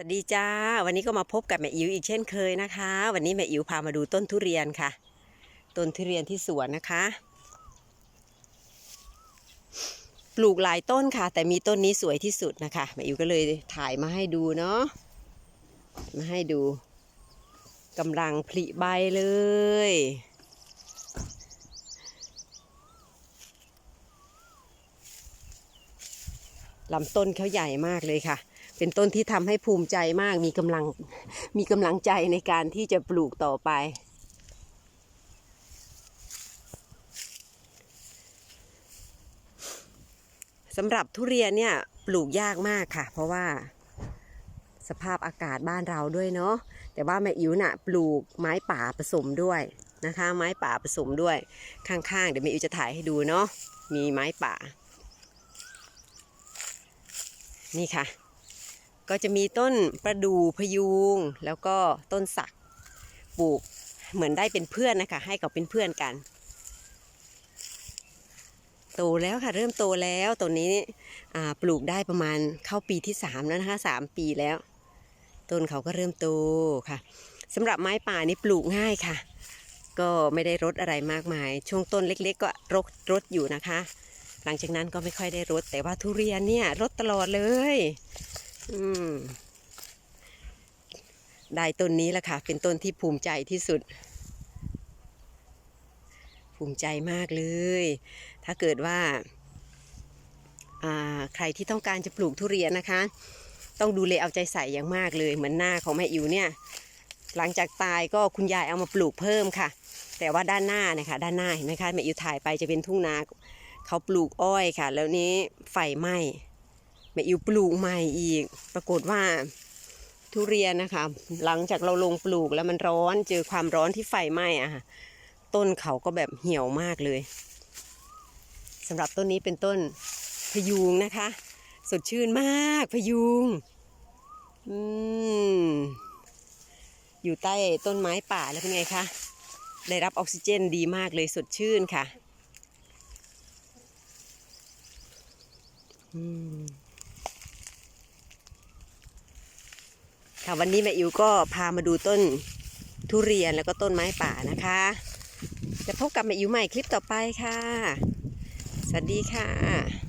สวัสดีจ้า วันนี้ก็มาพบกับแม่อิ๋วอีกเช่นเคยนะคะ วันนี้แม่อิ๋วพามาดูต้นทุเรียนค่ะ ต้นทุเรียนที่สวนนะคะ ปลูกหลายต้นค่ะ แต่มีต้นนี้สวยที่สุดนะคะแม่อิ๋วก็เลยถ่ายมาให้ดูเนาะมาให้ดูกำลังผลิใบเลย ลำต้นเขาใหญ่มากเลยค่ะ เป็นต้นที่ทำให้ภูมิใจมากมีกำลังมีกำลังใจในการที่จะปลูกต่อไป สำหรับทุเรียนเนี่ยปลูกยากมากค่ะ เพราะว่าสภาพอากาศบ้านเราด้วยเนาะแต่ว่าแม่อิ๋วน่ะปลูกไม้ป่าผสมด้วยนะคะ ไม้ป่าผสมด้วยข้างๆ เดี๋ยวแม่อิ๋วจะถ่ายให้ดูเนาะมีไม้ป่า นี่ค่ะ ก็จะมีต้นประดู่พยุง แล้วก็ต้นสักปลูกเหมือนได้เป็นเพื่อนนะคะ ให้กับเป็นเพื่อนกัน โตแล้วค่ะ เริ่มโตแล้วตัวนี้ปลูกได้ประมาณเข้าปีที่สามแล้วนะคะสามปีแล้ว ต้นเขาก็เริ่มโตค่ะสำหรับไม้ป่านี่ปลูกง่ายค่ะ ก็ไม่ได้รดอะไรมากมาย ช่วงต้นเล็ก ๆ ก็รดรดอยู่นะคะ หลังจากนั้นก็ไม่ค่อยได้รดแต่ว่าทุเรียนเนี่ยรดตลอดเลย อืมได้ต้นนี้แหละค่ะ เป็นต้นที่ภูมิใจที่สุด ภูมิใจมากเลย ถ้าเกิดว่าาใครที่ต้องการจะปลูกทุเรียนนะคะ ต้องดูแลเอาใจใส่อย่างมากเลย เหมือนหน้าของแม่อิวเนี่ย หลังจากตายก็คุณยายเอามาปลูกเพิ่มค่ะ แต่ว่าด้านหน้าเนะคะด้านหน้าเห็นไหมคะแม่อิวถ่ายไปจะเป็นทุ่งนาเขาปลูกอ้อยค่ะ แล้วนี้ไฟไหม้ ม่อิวปลูกใหม่อีก ปรากฏว่าทุเรียนนะคะ หลังจากเราลงปลูกแล้วมันร้อนเจอความร้อนที่ไฟไหม้อะค่ะต้นเขาก็แบบเหี่ยวมากเลยสำหรับต้นนี้เป็นต้นพยูงนะคะ สดชื่นมากพยูงอืมอยู่ใต้ต้นไม้ป่าแล้วเป็นไงคะได้รับออกซิเจนดีมากเลยสดชื่นค่ะ อืม ค่ะวันนี้แม่อิ๋วก็พามาดูต้นทุเรียนแล้วก็ต้นไม้ป่านะคะ จะพบกับแม่อิ๋วใหม่คลิปต่อไปค่ะ สวัสดีค่ะ